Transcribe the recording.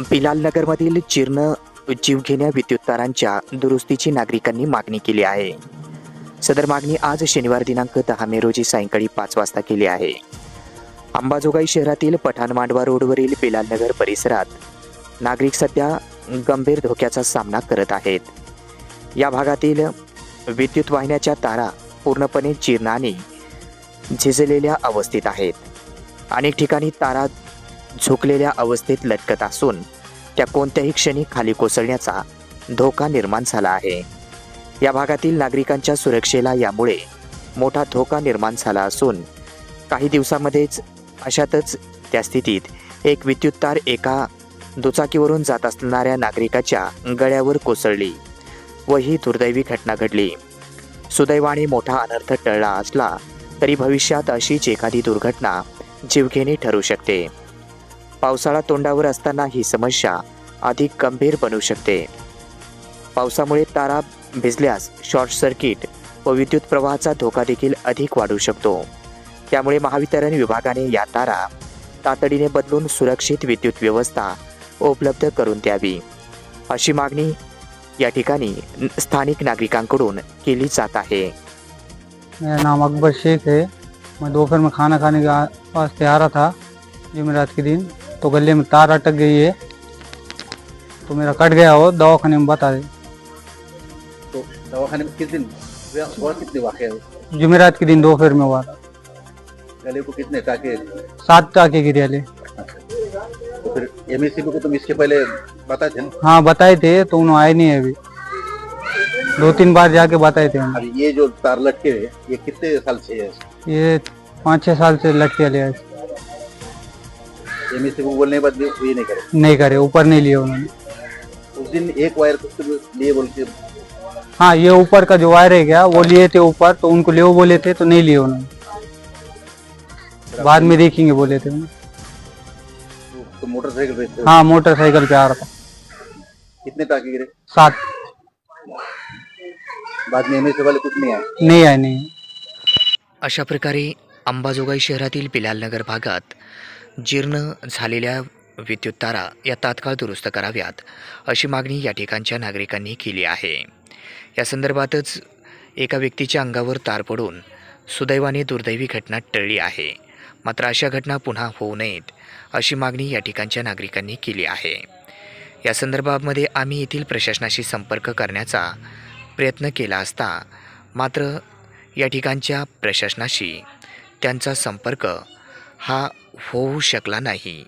बिलालनगरमधील जीर्ण जीवघेण्या विद्युत तारांच्या दुरुस्तीची नागरिकांनी मागणी केली आहे. सदर मागणी आज शनिवार दिनांक दहा मे रोजी सायंकाळी पाच वाजता केली आहे. अंबाजोगाई शहरातील पठाण मांडवा रोडवरील बिलालनगर परिसरात नागरिक सध्या गंभीर धोक्याचा सामना करत आहेत. या भागातील विद्युत वाहिन्याच्या तारा पूर्णपणे जीर्णाने झिजलेल्या अवस्थेत आहेत. अनेक ठिकाणी तारा झोकलेल्या अवस्थेत लटकत असून त्या कोणत्याही क्षणी खाली कोसळण्याचा धोका निर्माण झाला आहे. या भागातील नागरिकांच्या सुरक्षेला यामुळे मोठा धोका निर्माण झाला असून काही दिवसामध्येच अशातच त्या स्थितीत एक विद्युत तार एका दुचाकीवरून जात असणाऱ्या नागरिकाच्या गळ्यावर कोसळली व ही दुर्दैवी घटना घडली. सुदैवाने मोठा अनर्थ टळला असला तरी भविष्यात अशीच एखादी दुर्घटना जीवघेणी ठरू शकते. पावसाळा तोंडावर असताना ही समस्या अधिक गंभीर बनू शकते. पावसामुळे तारा भिजल्यास शॉर्ट सर्किट व विद्युत प्रवाहाचा धोका देखील अधिक वाढू शकतो. त्यामुळे महावितरण विभागाने या तारा तातडीने बदलून सुरक्षित विद्युत व्यवस्था उपलब्ध करून द्यावी. अशी मागणी या ठिकाणी स्थानिक नागरिकांकडून केली जात आहे. मेरा नाम अकबर शेख है। मैं दोपहर में खाना खाने के वास्ते आ रहा था। जुमेरात के दिन तो गले में तार अटक गई है। तो मेरा कट गया हो दवाखाने में बता दे। तो दवाखाने में किस दिन? हुआ हुआ कितने वाक़े जुमेरात के दिन दोपहर में हुआ। था गले को कितने टाके? सात टाके गिरे वाले तो फिर एम को तुम इसके पहले बताए थे ना? हाँ बताए थे तो उन्होंने आए नहीं है अभी। दो तीन बार जाके बताए थे अब ये जो तार लटके हुए ये कितने साल से है? ये पाँच छः साल से लटके वाले हैं। एम को बोलने के बाद भी ये नहीं करे। नहीं करे ऊपर नहीं लिए उन्होंने। उस दिन एक वायर को लिए बोल के हाँ ये ऊपर का जो वायर है क्या वो लिए थे ऊपर तो उनको ले बोले थे तो नहीं लिए उन्होंने। बाद में देखेंगे बोले थे उन्होंने। तो, तो मोटरसाइकिल पे हाँ मोटरसाइकिल पे आ रहा था। कितने टाके गिरे? सात। बाद में एम वाले कुछ नहीं आए? नहीं आए नहीं अशा प्रकारे अंबाजोगाई शहरातील बिलालनगर भागात जीर्ण झालेल्या विद्युत तारा या तात्काळ दुरुस्त कराव्यात अशी मागणी या ठिकाणच्या नागरिकांनी केली आहे. या संदर्भातच एका व्यक्तीच्या अंगावर तार पडून सुदैवाने दुर्दैवी घटना टळली आहे. मात्र अशा घटना पुन्हा होऊ नयेत अशी मागणी या ठिकाणच्या नागरिकांनी केली आहे. या संदर्भामध्ये आम्ही येथील प्रशासनाशी संपर्क करण्याचा प्रयत्न केला असता मात्र या ठिकाणच्या प्रशासनाशी त्यांचा संपर्क हा होऊ शकला नाही.